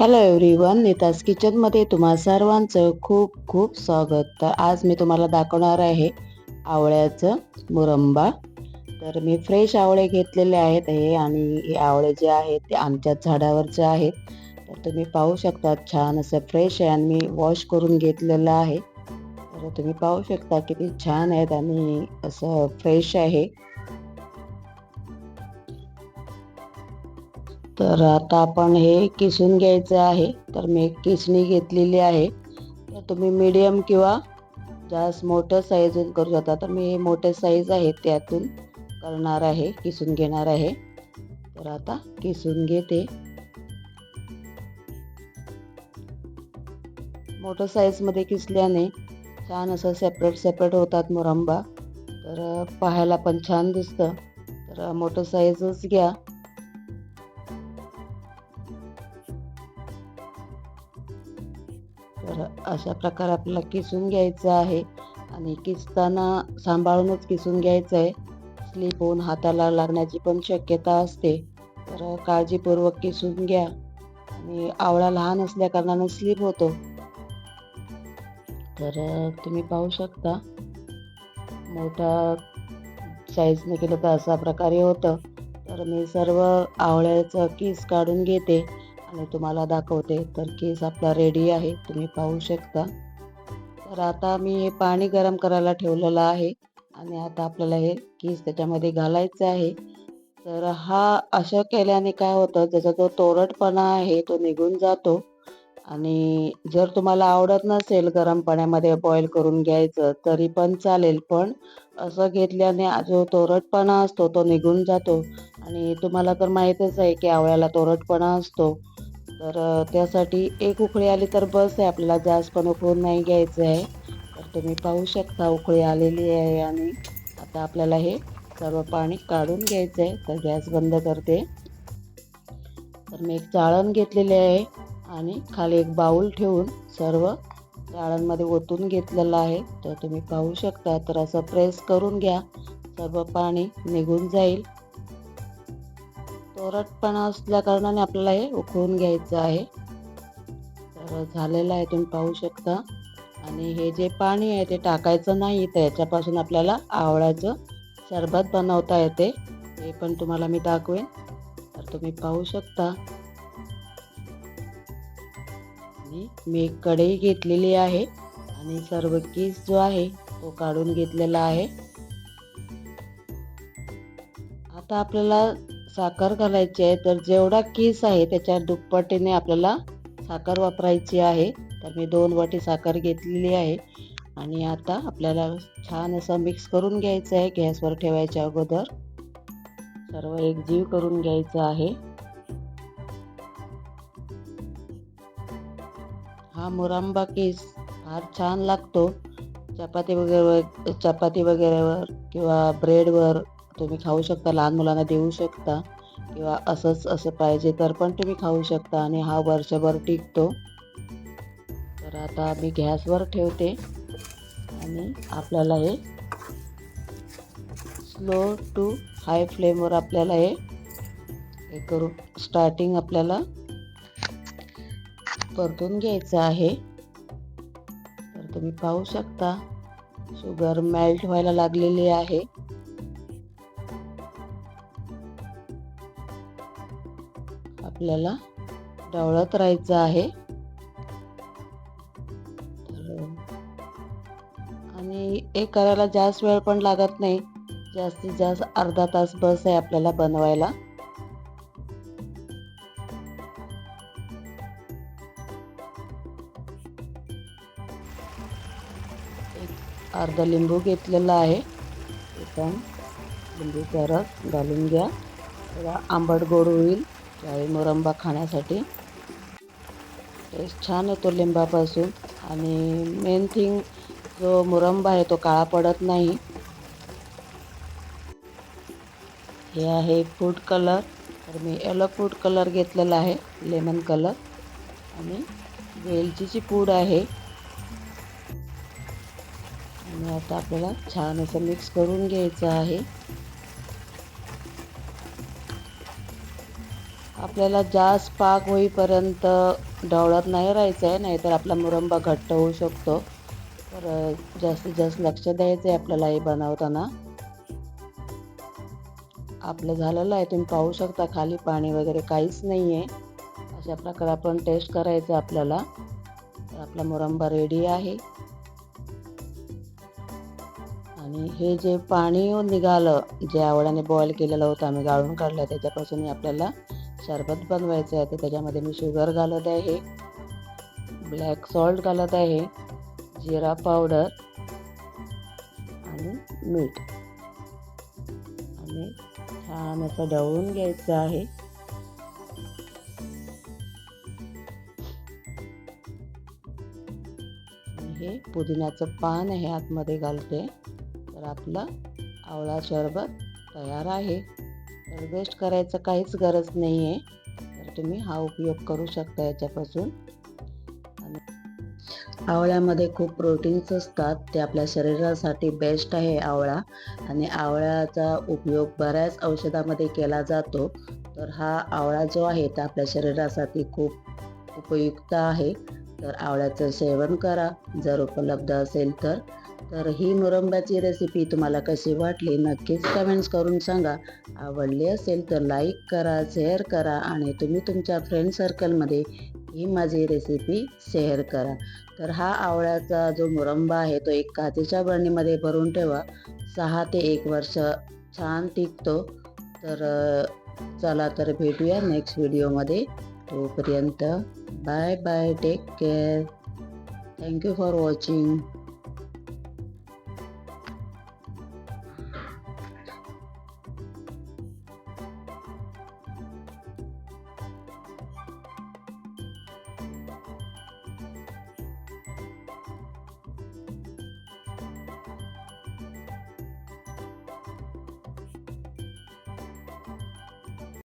Hello everyone Nita's किचनमध्ये तुम्हा सर्वांचं खूप खूप स्वागत. तर आज मी तुम्हाला दाखवणार आहे आवळ्याचं मुरंबा. तर मी फ्रेश आवळे घेतलेले आहेत हे आणि हे आवळे जे आहेत ते आमच्या झाडावरचे आहेत. तर तुम्ही पाहू शकता छान असं फ्रेश आहे आणि मी वॉश करून घेतलेलं आहे. तर तुम्ही पाहू शकता किती छान आहेत आणि असं फ्रेश आहे. तर आता आपण हे किसून घ्यायचं आहे. तर मी एक किसणी घेतलेली आहे. तर तुम्ही मीडियम किंवा जास्त मोठं साईजून करू शकता. तर मी हे मोठे साईज आहे त्यातून करणार आहे किसून घेणार आहे. तर आता किसून घेते. मोठं साईजमध्ये किसल्याने छान असं सेपरेट सेपरेट होतात मुरंबा. तर पाहायला पण छान दिसतं. तर मोठं साईजच घ्या. अशा प्रकारे आपल्याला किसून घ्यायचं आहे. आणि किसताना सांभाळूनच किसून घ्यायचं आहे. स्लिप होऊन हाताला लागण्याची पण शक्यता असते. तर काळजीपूर्वक किसून घ्या. आणि आवळा लहान असल्या कारणाने स्लिप होतो. तर तुम्ही पाहू शकता. मोठा साईजने केलं तर अशा प्रकारे होतं. तर मी सर्व आवळ्याचं किस काढून घेते. आणि तुम्हाला दाखवते. तर केस आपला रेडी आहे. तुम्ही पाहू शकता. तर आता मी हे पाणी गरम करायला ठेवलेलं आहे. आणि आता आपल्याला हे केस त्याच्यामध्ये घालायचं आहे. तर हा असं केल्याने काय होतं ज्याचा जो तोरटपणा आहे तो निघून जातो. आणि जर तुम्हाला आवडत नसेल गरम पाण्यामध्ये बॉईल करून घ्यायचं तरी पण चालेल. पण असं घेतल्याने जो तोरटपणा असतो तो निघून जातो. आणि तुम्हाला तर माहीतच आहे की आवळ्याला तोरटपणा असतो. तर त्यासाठी एक उकळी आली तर बस आहे. आपल्याला जास्त पण उकळून नाही घ्यायचं आहे. तर तुम्ही पाहू शकता उकळी आलेली आहे आणि आता आपल्याला हे सर्व पाणी काढून घ्यायचं आहे. तर गॅस बंद करते. तर मी एक चाळण घेतलेले आहे आणि खाली एक बाऊल ठेवून सर्व चाळणमध्ये ओतून घेतलेलं आहे. तर तुम्ही पाहू शकता तर असं प्रेस करून घ्या. सर्व पाणी निघून जाईल. कोरटपणा असल्या कारणाने आपल्याला हे उकळून घ्यायचं आहे. तर झालेलं आहे तुम्ही पाहू शकता. आणि हे जे पाणी आहे ते टाकायचं नाही. तर याच्यापासून आपल्याला आवळ्याचं सरबत बनवता येते. ते पण तुम्हाला मी दाखवेन. तर तुम्ही पाहू शकता. आणि मी कढई घेतलेली आहे. आणि सर्व कीस जो आहे तो काढून घेतलेला आहे. आता आपल्याला साखर घालायची आहे. तर जेवढा केस आहे त्याच्या दुप्पटीने आपल्याला साखर वापरायची आहे. तर मी दोन वाटी साखर घेतलेली आहे. आणि आता आपल्याला छान असं मिक्स करून घ्यायचं आहे. गॅसवर ठेवायच्या अगोदर. सर्व एकजीव करून घ्यायचं आहे. हा मुरांबा केस फार छान लागतो. चपाती वगैरे चपाती वगैरेवर किंवा ब्रेडवर तुम्ही खाऊ शकता लहान मुलांना देऊ शकता किंवा असंच असं पाहिजे तर पण तुम्ही खाऊ शकता आणि हा वर्षभर टिकतो. तर आता मी गॅसवर ठेवते आणि आपल्याला हे स्लो टू हाय फ्लेमवर आपल्याला हे हे करू स्टार्टिंग आपल्याला परतून घ्यायचं आहे. तर तुम्ही पाहू शकता शुगर मेल्ट व्हायला लागलेली आहे. आपल्याला डवळत राहायचं आहे. आणि हे करायला जास्त वेळ पण लागत नाही. जास्तीत जास्त अर्धा तास बस आहे आपल्याला बनवायला. एक अर्धा लिंबू घेतलेला आहे. पण लिंबूचा रस घालून घ्या. थोडा आंबट गोड होईल. त्यावेळी मुरंबा खाण्यासाठी. टेस्ट छान येतो लिंबापासून. आणि मेन थिंग जो मुरंबा आहे तो काळा पडत नाही. हे आहे फूड कलर तर मी येलो फूड कलर घेतलेला आहे लेमन कलर आणि वेलचीची पूड आहे. आणि आता आपल्याला छान असं मिक्स करून घ्यायचं आहे. आपल्याला जास्त पाक होईपर्यंत ढवळत नाही राहायचं आहे नाहीतर आपला मुरंबा घट्ट होऊ शकतो. तर जास्तीत जास्त लक्ष द्यायचं आहे आपल्याला हे बनवताना. आपलं झालेलं आहे तुम्ही पाहू शकता खाली पाणी वगैरे काहीच नाही आहे अशा प्रकारे आपण टेस्ट करायचं आपल्याला. तर आपला मुरंबा रेडी आहे. आणि हे जे पाणी निघालं जे आवडाने बॉईल केलेलं होतं आम्ही गाळून काढलं त्याच्यापासून आपल्याला शरबत बनवायचं आहे तर त्याच्यामध्ये मी शुगर घालत आहे. ब्लॅक सॉल्ट घालत आहे जिरा पावडर आणि मीठ. आणि छान असं ढवळून घ्यायचं आहे. हे पुदिन्याचं पान आहे आतमध्ये घालते. तर आपलं आवळा शरबत तयार आहे. तर वेस्ट करायचं काहीच गरज नाही आहे तर तुम्ही हा उपयोग करू शकता याच्यापासून. आवळ्यामध्ये खूप प्रोटीन्स असतात. ते आपल्या शरीरासाठी बेस्ट आहे आवळा. आणि आवळ्याचा उपयोग बऱ्याच औषधामध्ये केला जातो. तर हा आवळा जो आहे तो आपल्या शरीरासाठी खूप उपयुक्त आहे. तर आवळ्याचं सेवन करा. जर उपलब्ध असेल तर. तर ही मुरंबाची रेसिपी तुम्हाला कशी वाटली नक्कीच कमेंट्स करून सांगा. आवडली असेल तर लाईक करा शेअर करा आणि तुम्ही तुमच्या फ्रेंड सर्कलमध्ये ही माझी रेसिपी शेअर करा. तर हा आवळ्याचा जो मुरंबा आहे तो एक काचेच्या बरणीमध्ये भरून ठेवा. सहा ते एक वर्ष छान टिकतो. तर चला तर भेटूया नेक्स्ट व्हिडिओमध्ये तोपर्यंत bye bye take care thank you for watching